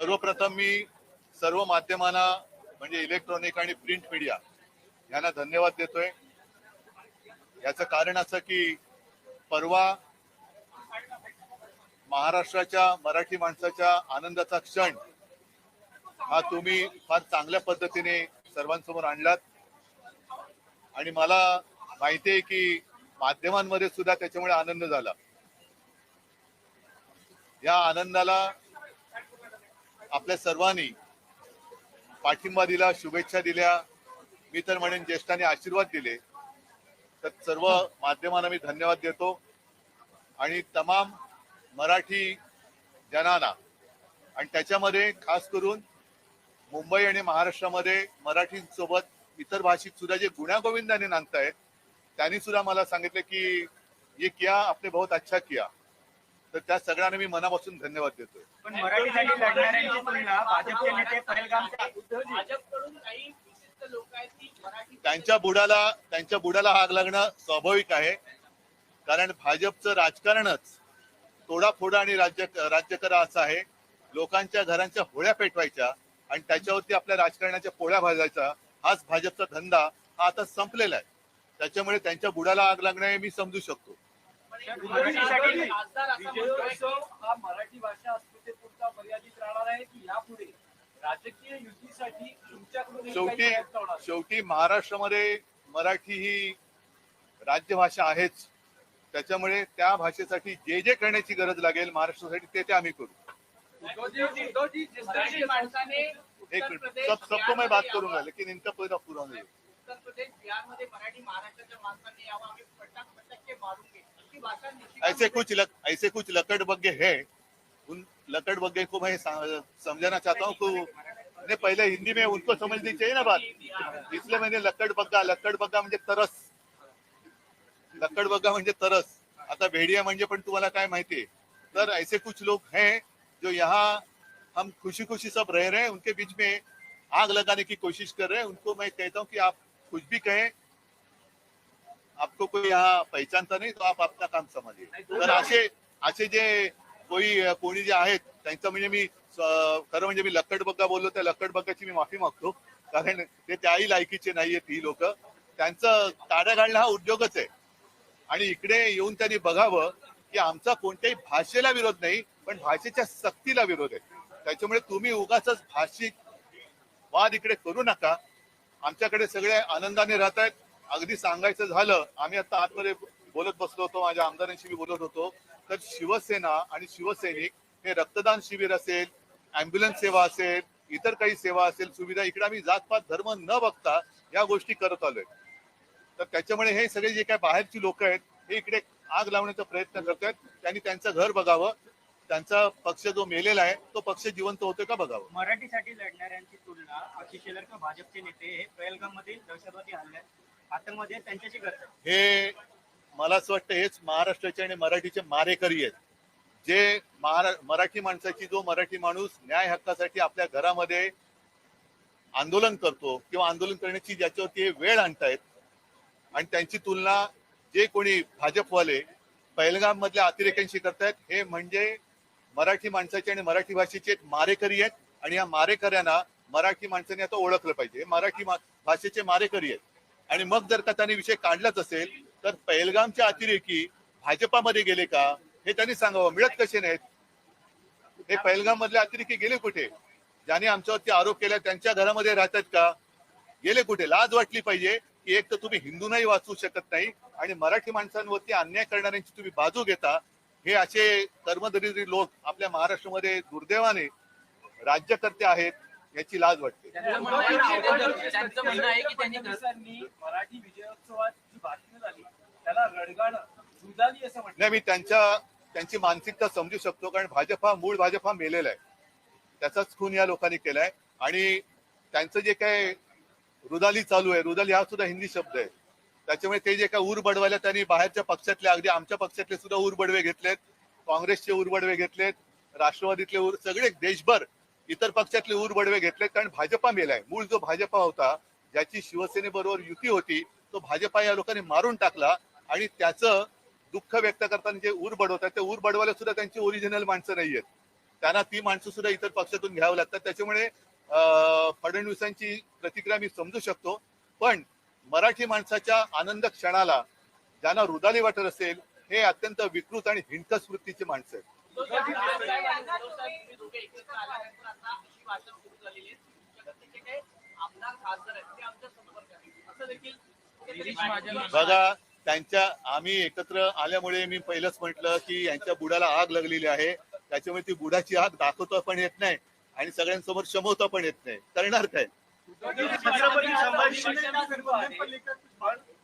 सर्वप्रथम मी सर्व माध्यमांना म्हणजे इलेक्ट्रॉनिक आणि प्रिंट मीडिया यांना धन्यवाद देतोय. याचं कारण असं की परवा महाराष्ट्राच्या मराठी माणसाच्या आनंदाचा क्षण हा तुम्ही फार चांगल्या पद्धतीने सर्वांसमोर आणलात. आणि मला माहिती आहे की माध्यमांमध्ये सुद्धा त्याच्यामुळे आनंद झाला. या आनंदाला आपल्या सर्वांनी पाठिंबा दिला शुभेच्छा दिल्या. मी तर म्हणेन ज्येष्ठांनी आशीर्वाद दिले. तर सर्व माध्यमांना मी धन्यवाद देतो. आणि तमाम मराठी जनांना आणि त्याच्यामध्ये खास करून मुंबई आणि महाराष्ट्रामध्ये मराठींसोबत इतर भाषिक सुद्धा जे गुण्यागोविंदाने नांदतायत त्यांनी सुद्धा मला सांगितलं की ये किया आपने बहुत अच्छा किया. तर त्या सगळ्यांना मी मनापासून धन्यवाद देतोय. पण मराठीसाठी लढणाऱ्यांची तुलना भाजपचे नेते पहलगामच्या भाजपकडून काही विशिष्ट लोक आहेत की मराठी त्यांच्या बुडाला त्यांच्या बुडाला आग लागणं स्वाभाविक आहे. कारण भाजपचं राजकारणच तोडाफोडा आणि राज्य राज्य करा असं आहे. लोकांच्या घरांच्या होळ्या पेटवायच्या आणि त्याच्यावरती आपल्या राजकारणाच्या पोळ्या भाजायचा हाच भाजपचा धंदा हा आता संपलेला आहे. त्याच्यामुळे त्यांच्या बुडाला आग लागणं हे मी समजू शकतो. हा मराठी भाषा अस्मितेपुरता मर्यादित राहणार आहे की यापुढे राजकीय युतीसाठी तुमच्याकडून शेवटी होणार? शेवटी महाराष्ट्रामध्ये मराठी ही राज्यभाषा आहेच त्याच्यामुळे त्या भाषेसाठी जे जे करण्याची गरज लागेल महाराष्ट्रासाठी ते ते आम्ही करू मराठी माणसाने एक उत्तर मिनट प्रदेश सब सबको मैं बात बिहारमध्ये करूंगा यावं. लेकिन इनका पूरा पूरा दो. उत्तर प्रदेश बिहारमध्ये मराठी महाराष्ट्राच्या माणसांनी यावं आम्ही पटाक पटक्के मारूंगे ऐसे कुछ लक, ऐसे कुछ लकड़ बग्गे है। उन लकड़ बग्गे को मैं समझाना चाहता हूँ कि ने पहले हिंदी में उनको समझनी चाहिए ना बात? इसलिए मैंने लकड़ बग्गा लकड़ बग्गा म्हणजे तरस। लकड़ बग्गा म्हणजे तरस। आता भेड़िया म्हणजे पण तुम्हाला काय माहितीये तर ऐसे कुछ लोग हैं जो यहाँ हम खुशी खुशी सब रह रहे हैं उनके बीच में आग लगाने की कोशिश कर रहे हैं। उनको मैं कहता हूँ कि आप कुछ भी कहें आपको कोई यहाँ पहचानता नाही तो आप अपना काम समजिए तर असे असे जे कोई कोणी जे आहेत त्यांचं म्हणजे मी खरं म्हणजे मी लक्कड बग्गा बोललो त्या लक्कड बग्गाची मी माफी मागतो. कारण ते त्याही लायकीचे नाहीयेत ही लोक. त्यांचं ताड्या घालणं हा उद्योगच आहे. आणि इकडे येऊन त्यांनी बघावं की आमचा कोणत्याही भाषेला विरोध नाही पण भाषेच्या सक्तीला विरोध आहे. त्याच्यामुळे तुम्ही उगाच भाषिक वाद इकडे करू नका. आमच्याकडे सगळे आनंदाने राहत आहेत अगदी सांगायचं झालं आम्ही आता आतमध्ये बोलत बसलो होतो माझ्या आमदारांशी मी बोलत होतो. तर शिवसेना आणि शिवसैनिक हे रक्तदान शिबिर असेल अँब्युलन्स सेवा असेल इतर काही सेवा असेल सुविधा इकडे आम्ही जातपात धर्म न बघता या गोष्टी करत आलोय. तर त्याच्यामुळे हे सगळे जे काही बाहेरची लोक आहेत हे इकडे आग लावण्याचा प्रयत्न करतायत. त्यांनी त्यांचं घर बघावं. त्यांचा पक्ष जो मेलेला आहे तो पक्ष जिवंत होतोय का बघावं. मराठीसाठी लढणाऱ्यांची तुलना आशिष शेलर भाजपचे नेते हे मधील दहशतवादी हल्ल्यात आतंकवादी त्यांच्याशी करतात हे मला असं वाटतं हेच महाराष्ट्राचे आणि मराठीचे मारेकरी आहेत. जे मराठी माणसाची जो मराठी माणूस न्याय हक्कासाठी आपल्या घरामध्ये आंदोलन करतो किंवा आंदोलन करण्याची ज्याच्यावरती वेळ आणतायत आणि त्यांची तुलना जे कोणी भाजपवाले पहिलगाम मधल्या अतिरेक्यांशी करतायत हे म्हणजे मराठी माणसाचे आणि मराठी भाषेचे एक मारेकरी आहेत आणि या मारेकऱ्यांना मराठी माणसाने आता ओळखलं पाहिजे. हे मराठी भाषेचे मारेकरी आहेत. आणि मग जर का त्यांनी विषय काढलाच असेल तर पहलगामच्या अतिरेकी भाजपामध्ये गेले का हे त्यांनी सांगावं. मिळत कसे नाहीत? हे पहलगाम मधले अतिरेकी गेले कुठे? ज्याने आमच्यावरती आरोप केला त्यांच्या घरामध्ये राहतात का? गेले कुठे? लाज वाटली पाहिजे की एक तर तुम्ही हिंदू नाही वाचू शकत नाही आणि मराठी माणसांवरती अन्याय करणाऱ्यांची तुम्ही बाजू घेता. हे असे कर्मदरिद्री लोक आपल्या महाराष्ट्रामध्ये दुर्दैवाने राज्यकर्ते आहेत. याची लाज वाटते. त्यांचं त्यांचं म्हणणं आहे की त्यांनी फडणवीसांनी मराठी विजयोत्सवात जी भाषणं झाली त्याला रडगाणं दुधाली असं म्हटलं. नाही मी त्यांच्या त्यांची मानसिकता समजू शकतो कारण भाजप हा मूळ भाजप हा मेलेला आहे. त्याचाच खून या लोकांनी केलाय. आणि त्यांचं जे काय रुदाली चालू आहे रुदाली हा सुद्धा हिंदी शब्द आहे. त्याच्यामुळे ते जे काय ऊर बडवायला त्यांनी बाहेरच्या पक्षातले अगदी आमच्या पक्षातले सुद्धा ऊर बडवे घेतलेत. काँग्रेसचे ऊर बडवे घेतलेत. राष्ट्रवादीतले ऊर सगळे देशभर इतर पक्षातले उरबडवे घेतलेत कारण भाजपा मेलाय मूळ जो भाजपा होता ज्याची शिवसेनेबरोबर युती होती तो भाजपा या लोकांनी मारून टाकला आणि त्याचं दुःख व्यक्त करताना जे ऊर बडवतात ते ऊर बडवायला सुद्धा त्यांची ओरिजिनल माणसं नाहीयेत त्यांना ती माणसं सुद्धा इतर पक्षातून घ्यावं लागतात. त्याच्यामुळे अं, फडणवीसांची प्रतिक्रिया मी समजू शकतो. पण मराठी माणसाच्या आनंद क्षणाला ज्यांना रुदाली वाटत असेल हे अत्यंत विकृत आणि हिंकस वृत्तीचे माणसं आहेत. उद्धव साहेब, उद्धव साहेब आणि उद्धव साहेब तुम्ही दोघे एकत्र आल्यानंतर आता अशी भाषा सुरू झालेली आहे तुमच्याकडचे जे काही आमदार खासदार आहेत ते आमच्या संपर्कात आहेत. असं देखील गिरीश महाजन बघा त्यांच्या आम्ही एकत्र आल्यामुळे मी पहिलंच म्हटलं की यांच्या बुडाला आग लागलेली आहे. त्याच्यामुळे ती बुडाची आग दाखवता पण येत नाही आणि सगळ्यांसमोर शमवता पण येत नाही. करणार काय?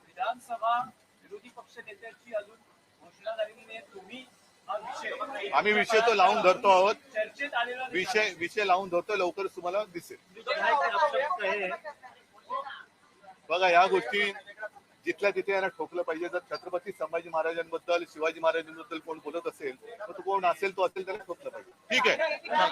विधानसभा विरोधी पक्ष नेत्याची अजून घोषणा झालेली नाही. तुम्ही आम्ही विषय तो लावून धरतो आहोत. विषय विषय लावून धरतो लवकरच तुम्हाला दिसेल. बघा या गोष्टी जिथल्या तिथे यांना ठोकलं पाहिजे. जर छत्रपती संभाजी महाराजांबद्दल शिवाजी महाराजांबद्दल कोण बोलत असेल तर तो कोण असेल तो असेल त्याला ठोकलं पाहिजे. ठीक आहे?